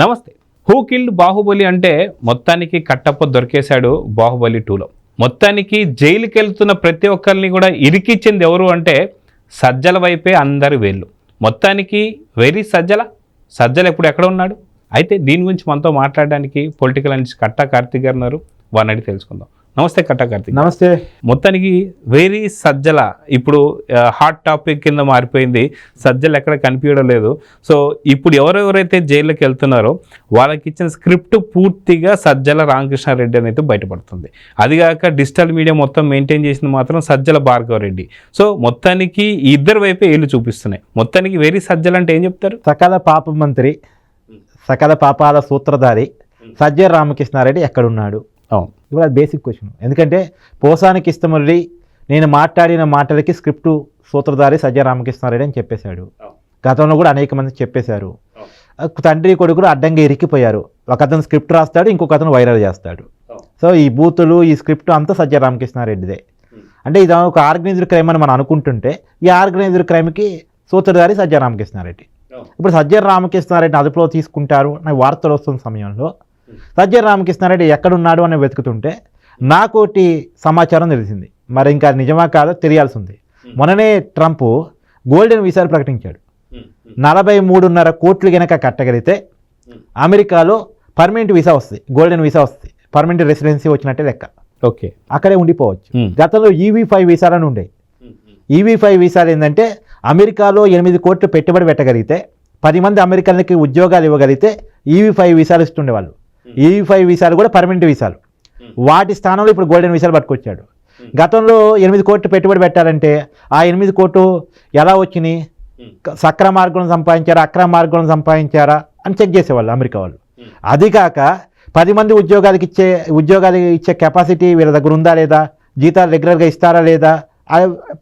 నమస్తే. Who killed Baahubali అంటే మొత్తానికి కట్టప్ప దొరికేశాడు బాహుబలి టూలో. మొత్తానికి జైలుకి వెళ్తున్న ప్రతి ఒక్కరిని కూడా ఇరికిచ్చింది ఎవరు అంటే సజ్జల వైపే అందరి వేళ్ళు. మొత్తానికి వెరీ సజ్జల? సజ్జల ఎప్పుడు ఎక్కడ ఉన్నాడు? అయితే దీని గురించి మనతో మాట్లాడడానికి పొలిటికల్ అనలిస్ట్ కట్టా కార్తీక్ గారు ఉన్నారు. వారిని తెలుసుకుందాం. నమస్తే కట్టా కార్తీక్. నమస్తే. మొత్తానికి వెరీ సజ్జల ఇప్పుడు హాట్ టాపిక్ కింద మారిపోయింది. సజ్జలు ఎక్కడ కనిపించడం లేదు. సో ఇప్పుడు ఎవరెవరైతే జైల్లోకి వెళ్తున్నారో వాళ్ళకి ఇచ్చిన స్క్రిప్ట్ పూర్తిగా సజ్జల రామకృష్ణారెడ్డి అనేది బయటపడుతుంది. అదిగాక డిజిటల్ మీడియా మొత్తం మెయింటైన్ చేసింది మాత్రం సజ్జల భార్గవరెడ్డి. సో మొత్తానికి ఇద్దరు వైపే ఏళ్ళు చూపిస్తున్నాయి. మొత్తానికి వెరీ సజ్జలు అంటే ఏం చెప్తారు? సకల పాప మంత్రి సకల పాపాల సూత్రధారి సజ్జ రామకృష్ణారెడ్డి ఎక్కడున్నాడు? అవును. ఇప్పుడు అది బేసిక్ క్వశ్చన్ ఎందుకంటే పోసానికి ఇష్టమల్లి నేను మాట్లాడిన మాటలకి స్క్రిప్ట్ సూత్రధారి సజ్జ రామకృష్ణారెడ్డి అని చెప్పేశాడు. గతంలో కూడా అనేక మంది చెప్పేశారు. తండ్రి కొడుకులు అడ్డంగా ఇరికిపోయారు. ఒక అతను స్క్రిప్ట్ రాస్తాడు ఇంకొక అతను వైరల్ చేస్తాడు. సో ఈ బూతులు ఈ స్క్రిప్ట్ అంతా సజ్జ రామకృష్ణారెడ్డిదే. అంటే ఇది ఒక ఆర్గనైజ్డ్ క్రైమ్ అని మనం అనుకుంటుంటే ఈ ఆర్గనైజ్డ్ క్రైమ్కి సూత్రధారి సజ్జ రామకృష్ణారెడ్డి. ఇప్పుడు సజ్జన రామకృష్ణారెడ్డిని అదుపులో తీసుకుంటారు అనే వార్తలు వస్తున్న సమయంలో సజ్జన రామకృష్ణారెడ్డి ఎక్కడున్నాడు అని వెతుకుతుంటే నాకోటి సమాచారం తెలిసింది. మరి ఇంకా నిజమా కాదో తెలియాల్సి ఉంది మొన్ననే ట్రంప్ గోల్డెన్ వీసాలు ప్రకటించాడు. నలభై మూడున్నర కోట్లు గనక కట్టగలిగితే అమెరికాలో పర్మనెంట్ వీసా వస్తుంది గోల్డెన్ వీసా వస్తుంది పర్మనెంట్ రెసిడెన్సీ వచ్చినట్టే లెక్క. ఓకే. అక్కడే ఉండిపోవచ్చు. గతంలో ఈవీ ఫైవ్ వీసాలని ఉండే. ఈవీ ఫైవ్ వీసాలు ఏంటంటే అమెరికాలో ఎనిమిది కోట్లు పెట్టుబడి పెట్టగలిగితే పది మంది అమెరికన్లకి ఉద్యోగాలు ఇవ్వగలిగితే ఈవీ ఫైవ్ వీసాలు ఇస్తుండే ఈవీ ఫైవ్ వీసాలు కూడా పర్మనెంట్ వీసాలు. వాటి స్థానంలో ఇప్పుడు గోల్డెన్ వీసాలు పట్టుకొచ్చాడు. గతంలో ఎనిమిది కోట్లు పెట్టుబడి పెట్టాలంటే ఆ ఎనిమిది కోట్లు ఎలా వచ్చినాయి? సక్ర మార్గం సంపాదించారా అక్రమ మార్గం సంపాదించారా అని చెక్ చేసేవాళ్ళు అమెరికా వాళ్ళు. అది కాక పది మంది ఉద్యోగాలకు ఇచ్చే ఉద్యోగాలు ఇచ్చే కెపాసిటీ వీళ్ళ దగ్గర ఉందా లేదా? జీతాలు రెగ్యులర్గా ఇస్తారా లేదా?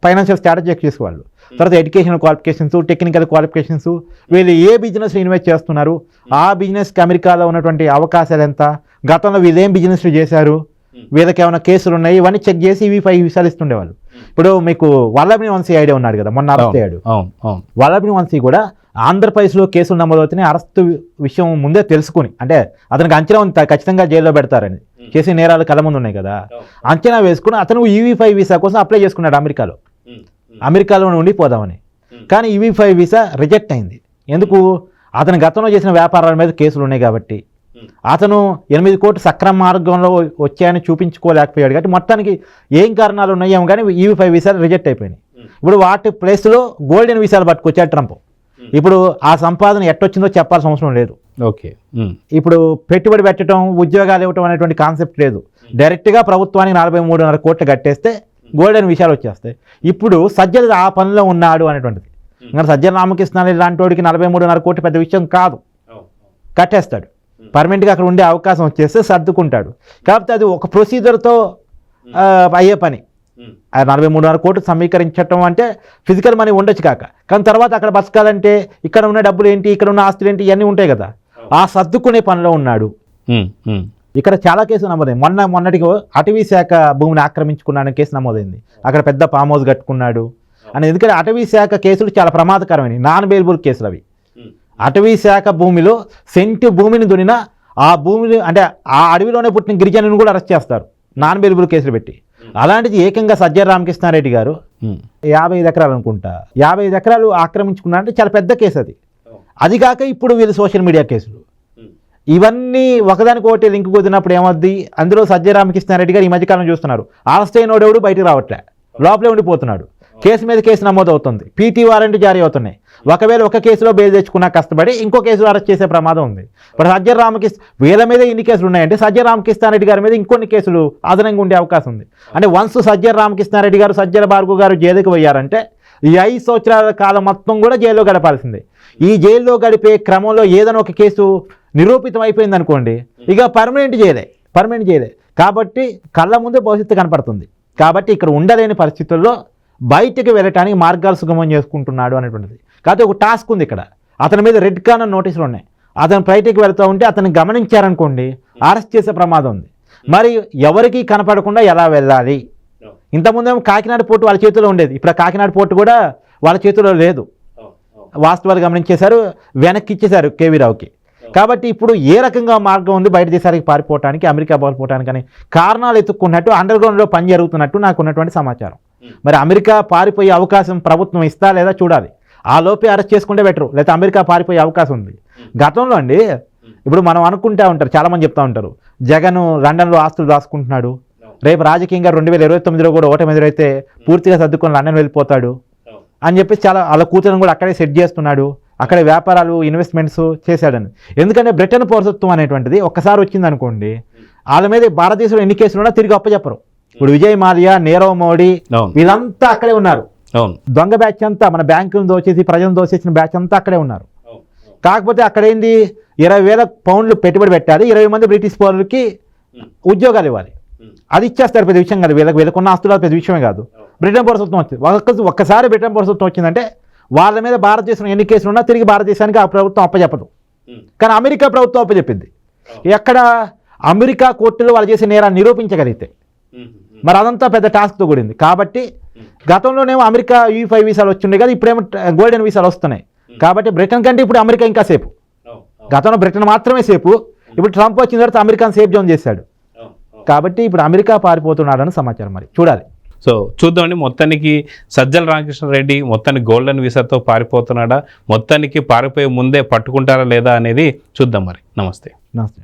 ఫైనాన్షియల్ స్టాటస్ చెక్ చేసేవాళ్ళు. తర్వాత ఎడ్యుకేషన్ క్వాలిఫికేషన్స్ టెక్నికల్ క్వాలిఫికేషన్స్ వీళ్ళు ఏ బిజినెస్ ఇన్వెస్ట్ చేస్తున్నారు ఆ బిజినెస్కి అమెరికాలో ఉన్నటువంటి అవకాశాలు ఎంత గతంలో వీళ్ళు ఏం బిజినెస్ చేశారు వీళ్ళకి ఏమైనా కేసులు ఉన్నాయి ఇవన్నీ చెక్ చేసి ఇవి ఫైవ్ విషయాలు ఇస్తుండేవాళ్ళు ఇప్పుడు మీకు వల్లభిని వంశీ ఐడియా ఉన్నాడు కదా మొన్న అరెస్ట్ అయ్యాడు. వల్లభిని వంశీ కూడా ఆంధ్రప్రదేశ్లో కేసులు నమోదవుతున్నాయి అరెస్టు విషయం ముందే తెలుసుకుని అంటే అతనికి అంచనా ఉంది ఖచ్చితంగా జైల్లో పెడతారని. చేసే నేరాలు కళ్ళ ముందు ఉన్నాయి కదా. అంచనా వేసుకుని అతను ఈవీ ఫైవ్ వీసా కోసం అప్లై చేసుకున్నాడు అమెరికాలో. అమెరికాలో ఉండిపోదామని. కానీ ఈవీ ఫైవ్ వీసా రిజెక్ట్ అయింది. ఎందుకు? అతను గతంలో చేసిన వ్యాపారాల మీద కేసులు ఉన్నాయి కాబట్టి. అతను ఎనిమిది కోట్లు సక్రమ మార్గంలో వచ్చాయని చూపించుకోలేకపోయాడు కాబట్టి మొత్తానికి ఏం కారణాలు ఉన్నాయేమో కానీ ఈవీ ఫైవ్ వీసాలు రిజెక్ట్ అయిపోయినాయి. ఇప్పుడు వాటి ప్లేస్లో గోల్డెన్ వీసాలు పట్టుకొచ్చాడు ట్రంప్. ఇప్పుడు ఆ సంపాదన ఎట్టొచ్చిందో చెప్పాల్సిన అవసరం లేదు. ఓకే. ఇప్పుడు పెట్టుబడి పెట్టడం ఉద్యోగాలు ఇవ్వటం అనేటువంటి కాన్సెప్ట్ లేదు. డైరెక్ట్గా ప్రభుత్వానికి నలభై మూడున్నర కోట్లు కట్టేస్తే గోల్డెన్ విషయాలు వచ్చేస్తాయి. ఇప్పుడు సజ్జల ఆ పనిలో ఉన్నాడు అనేటువంటిది. ఇంకా సజ్జల రామకృష్ణారెడ్డి లాంటి వాడికి నలభై మూడున్నర కోట్లు పెద్ద విషయం కాదు. కట్టేస్తాడు. పర్మనెంట్గా అక్కడ ఉండే అవకాశం వచ్చేస్తే సర్దుకుంటాడు. కాకపోతే అది ఒక ప్రొసీజర్తో అయ్యే పని. ఆ నలభై మూడున్నర కోట్లు సమీకరించడం అంటే ఫిజికల్ మనీ ఉండొచ్చు కాక. కానీ తర్వాత అక్కడ బతకాలంటే ఇక్కడ ఉన్న డబ్బులు ఏంటి ఇక్కడ ఉన్న ఆస్తులు ఏంటి ఇవన్నీ ఉంటాయి కదా. ఆ సర్దుకునే పనిలో ఉన్నాడు. ఇక్కడ చాలా కేసులు నమోదైంది. మొన్న మొన్నటికి అటవీ శాఖ భూమిని ఆక్రమించుకున్నాడని కేసు నమోదైంది. అక్కడ పెద్ద ఫామ్ హౌస్ కట్టుకున్నాడు. అని ఎందుకంటే అటవీ శాఖ కేసులు చాలా ప్రమాదకరమైనవి. నాన్ బెయిలబుల్ కేసులు అవి. అటవీ శాఖ భూమిలో సెంటు భూమిని దునినా ఆ భూమిని అంటే ఆ అడవిలోనే పుట్టిన గిరిజనుని కూడా అరెస్ట్ చేస్తారు. నాన్ బెయిలబుల్ కేసులు పెట్టి. అలాంటిది ఏకంగా సజ్జల రామకృష్ణారెడ్డి గారు. యాభై ఐదు ఎకరాలు అనుకుంటా. యాభై ఐదు ఎకరాలు ఆక్రమించుకున్నారంటే చాలా పెద్ద కేసు అది. అది కాక ఇప్పుడు వీళ్ళు సోషల్ మీడియా కేసులు. ఇవన్నీ ఒకదానికోటి లింక్ కుదిరినప్పుడు ఏమవుద్ది? అందులో సజ్జయ రామకృష్ణారెడ్డి గారు ఈ మధ్యకాలం చూస్తున్నారు. అరెస్ట్ అయినోడెవడు బయటకు రావట్లే. లోపలే ఉండిపోతున్నాడు. కేసు మీద కేసు నమోదు అవుతుంది పీటీ వారెంట్ జారీ అవుతున్నాయి. ఒకవేళ ఒక కేసులో బెయిల్ తెచ్చుకున్నా కష్టపడి ఇంకో కేసులో అరెస్ట్ చేసే ప్రమాదం ఉంది. ఇప్పుడు సజ్జ రామకృష్ణ వీళ్ళ మీద ఇన్ని కేసులు ఉన్నాయంటే సజ్జ రామకృష్ణారెడ్డి గారి మీద ఇంకొన్ని కేసులు అదనంగా ఉండే అవకాశం ఉంది. అంటే వన్స్ సజ్జ రామకృష్ణారెడ్డి గారు సజ్జల బార్గు గారు జైలుకి పోయారంటే ఈ ఐదు సంవత్సరాల కాలం మొత్తం కూడా జైల్లో గడపాల్సిందే. ఈ జైల్లో గడిపే క్రమంలో ఏదైనా ఒక కేసు నిరూపితం అయిపోయింది అనుకోండి ఇక పర్మనెంట్ చేయలే పర్మనెంట్ చేయలే. కాబట్టి కళ్ళ ముందే భవిష్యత్తు కనపడుతుంది. కాబట్టి ఇక్కడ ఉండలేని పరిస్థితుల్లో బయటికి వెళ్ళటానికి మార్గాలు సుగమం చేసుకుంటున్నాడు అనేటువంటిది. కాకపోతే ఒక టాస్క్ ఉంది ఇక్కడ. అతని మీద రెడ్ కార్నర్ నోటీసులు ఉన్నాయి. అతను బయటికి వెళ్తూ ఉంటే అతన్ని గమనించారనుకోండి అరెస్ట్ చేసే ప్రమాదం ఉంది. మరి ఎవరికి కనపడకుండా ఎలా వెళ్ళాలి? ఇంతకుముందేమో కాకినాడ పోర్టు వాళ్ళ చేతిలో ఉండేది. ఇప్పుడు కాకినాడ పోర్టు కూడా వాళ్ళ చేతిలో లేదు. వాస్తవాలు గమనించేశారు వెనక్కి ఇచ్చేశారు కేవీ రావుకి. కాబట్టి ఇప్పుడు ఏ రకంగా మార్గం ఉంది బయట దేశాలకు పారిపోవటానికి అమెరికా పారిపోవటానికి అని కారణాలు ఎత్తుక్కున్నట్టు అండర్ గ్రౌండ్లో పని జరుగుతున్నట్టు నాకు ఉన్నటువంటి సమాచారం మరి అమెరికా పారిపోయే అవకాశం ప్రభుత్వం ఇస్తా లేదా చూడాలి. ఆ లోపే అరెస్ట్ చేసుకుంటే బెటరు లేకపోతే అమెరికా పారిపోయే అవకాశం ఉంది. గతంలో అండి ఇప్పుడు మనం అనుకుంటా ఉంటారు చాలామంది చెప్తా ఉంటారు జగన్ లండన్లో ఆస్తులు దాచుకుంటున్నాడు రేపు రాజకీయంగా రెండు వేల ఇరవై తొమ్మిదిలో కూడా ఓటమి ఎదురైతే పూర్తిగా సర్దుకొని లండన్ వెళ్ళిపోతాడు అని చెప్పేసి చాలా వాళ్ళ కూతురుని కూడా అక్కడే సెట్ చేస్తున్నాడు. అక్కడే వ్యాపారాలు ఇన్వెస్ట్మెంట్స్ చేశాడని. ఎందుకంటే బ్రిటన్ పౌరసత్వం అనేటువంటిది ఒక్కసారి వచ్చింది అనుకోండి వాళ్ళ మీద భారతదేశంలో ఎన్ని కేసులు ఉన్నా తిరిగి అప్పచెప్పరు. ఇప్పుడు విజయ్ మాల్యా నీరవ్ మోడీ వీళ్ళంతా అక్కడే ఉన్నారు. దొంగ బ్యాచ్ అంతా మన బ్యాంకులను దోచేసి ప్రజలను దోచేసిన బ్యాచ్ అంతా అక్కడే ఉన్నారు. కాకపోతే అక్కడ ఏంది? ఇరవై వేల పౌండ్లు పెట్టుబడి పెట్టాలి ఇరవై మంది బ్రిటిష్ పౌరులకి ఉద్యోగాలు ఇవ్వాలి. అది ఇచ్చేస్తారు పెద్ద విషయం కాదు. వీళ్ళకి వీళ్ళకున్న ఆస్తులు పెద్ద విషయమే కాదు. బ్రిటన్ పౌరసత్వం వచ్చింది. ఒక్క ఒక్కసారి బ్రిటన్ పౌరసత్వం వచ్చిందంటే వాళ్ళ మీద భారతదేశంలో ఎన్ని కేసులు ఉన్నా తిరిగి భారతదేశానికి ఆ ప్రభుత్వం అప్పచెప్పదు కానీ అమెరికా ప్రభుత్వం అప్పచెప్పింది ఎక్కడ అమెరికా కోర్టులో వాళ్ళు చేసే నేరాన్ని నిరూపించగలిగితే. మరి అదంతా పెద్ద టాస్క్తో కూడింది. కాబట్టి గతంలోనేమో అమెరికా యూ ఫైవ్ వీసాలు వచ్చిండే కదా ఇప్పుడేమో గోల్డెన్ వీసాలు వస్తున్నాయి. కాబట్టి బ్రిటన్ కంటే ఇప్పుడు అమెరికా ఇంకా సేపు. గతంలో బ్రిటన్ మాత్రమే సేపు. ఇప్పుడు ట్రంప్ వచ్చిన తర్వాత అమెరికాను సేఫ్ జోన్ చేశాడు. కాబట్టి ఇప్పుడు అమెరికా పారిపోతున్నాడని సమాచారం మరి. చూడాలి. సో చూద్దామండి మొత్తానికి సజ్జల రామకృష్ణారెడ్డి మొత్తానికి గోల్డెన్ వీసాతో పారిపోతున్నాడా? మొత్తానికి పారిపోయే ముందే పట్టుకుంటారా లేదా అనేది చూద్దాం మరి. నమస్తే. నమస్తే.